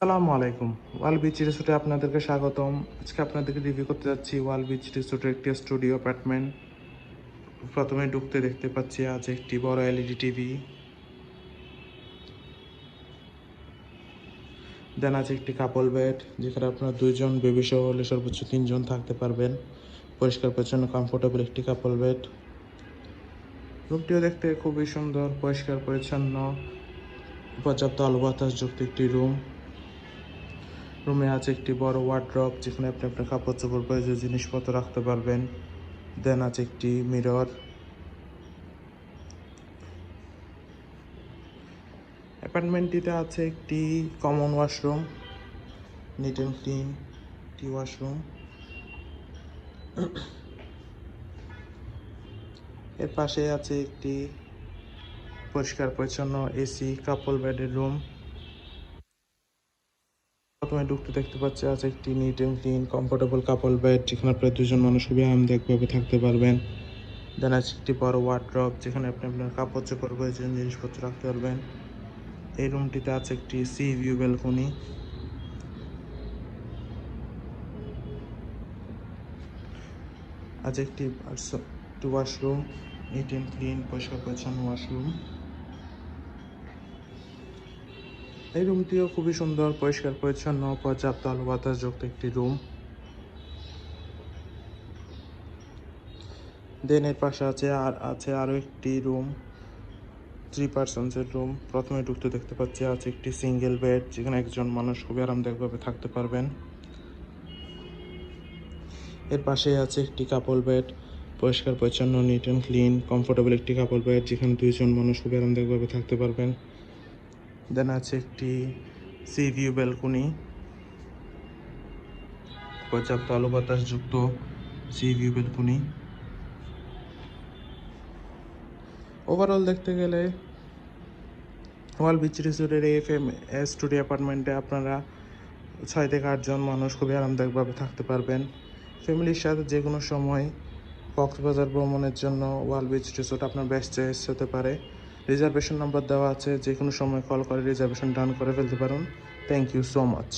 সালামু আলাইকুম। ওয়াল বিচ রিসোর্টে আপনাদেরকে স্বাগতম। আজকে আপনাদেরকে রিভিউ করতে যাচ্ছি ওয়াল বিচ রিসোর্টের একটি স্টুডিও অ্যাপার্টমেন্ট প্রথমে ঢুকতে দেখতে পাচ্ছি আজ একটি বড় এলইডি টিভি দেন আছে একটি কাপল বেড যেখানে আপনার দুইজন বেবি সহ হলে সর্বোচ্চ তিনজন থাকতে পারবেন। পরিষ্কার, পরিচ্ছন্ন কমফোর্টেবল একটি কাপল বেড রুমটিও দেখতে খুবই সুন্দর, পরিষ্কার, পরিচ্ছন্ন। পর্যাপ্ত আলো বাতাসযুক্ত একটি রুম রুমে আছে একটি বড় ওয়ার্ড্রপ যেখানে আপনি আপনার কাপড় চোপড়, প্রয়োজনীয় জিনিসপত্র রাখতে পারবেন। দেন আছে একটি মিরর অ্যাপার্টমেন্টটিতে আছে একটি common washroom neat and clean T washroom এর পাশে আছে একটি পরিষ্কার পরিচ্ছন্ন এসি কাপল বেডের রুম প্রথমে ঢুকতে দেখতে পাচ্ছি আছে একটি neat and clean comfortable couple bed যেখানে আপনার দুজন মানুষ খুবই আরামদায়কভাবে থাকতে পারবেন। দেন আছে একটি বড় ওয়ার্ড্রপ যেখানে আপনি আপনার কাপড় চোপড় প্রয়োজন জিনিসপত্র রাখতে পারবেন। এই রুমটিতে আছে একটি সি ভিউ ব্যালকনি আছে একটি একটি ওয়াশরুম নিট অ্যান্ড ক্লিন পরিষ্কার পরিচ্ছন্ন ওয়াশরুম এই রুমটিও খুবই সুন্দর, পরিষ্কার, পরিচ্ছন্ন, পর্যাপ্ত আলো বাতাসযুক্ত একটি রুম। দেন এর পাশে আছে আর আছে আরও একটি রুম থ্রি পার্সনসের রুম। প্রথমে ঢুকতে দেখতে পাচ্ছি আছে একটি সিঙ্গেল বেড যেখানে একজন মানুষ খুবই আরামদায়কভাবে থাকতে পারবেন। এর পাশে আছে একটি কাপল বেড পরিষ্কার, পরিচ্ছন্ন নিট অ্যান্ড ক্লিন কমফোর্টেবল একটি কাপল বেড যেখানে দুইজন মানুষ খুবই আরামদায়কভাবে থাকতে পারবেন। দেন আছে একটি সি ভিউ ব্যালকনি। পর্যাপ্ত আলো বাতাসযুক্ত সি ভিউ ব্যালকনি। ওভারঅল দেখতে গেলে ওয়াল বিচ রিসোর্টের এই এস স্টুডিও অ্যাপার্টমেন্টে আপনারা ছয় থেকে আটজন মানুষ খুবই আরামদায়কভাবে থাকতে পারবেন। ফ্যামিলির সাথে যে কোনো সময় কক্সবাজার ভ্রমণের জন্য ওয়াল বিচ রিসোর্ট আপনার বেস্ট চয়েস হতে পারে। রিজার্ভেশন নাম্বার দেওয়া আছে যে কোনো সময় কল করে রিজার্ভেশন ডান করে ফেলতে পারুন। Thank you so much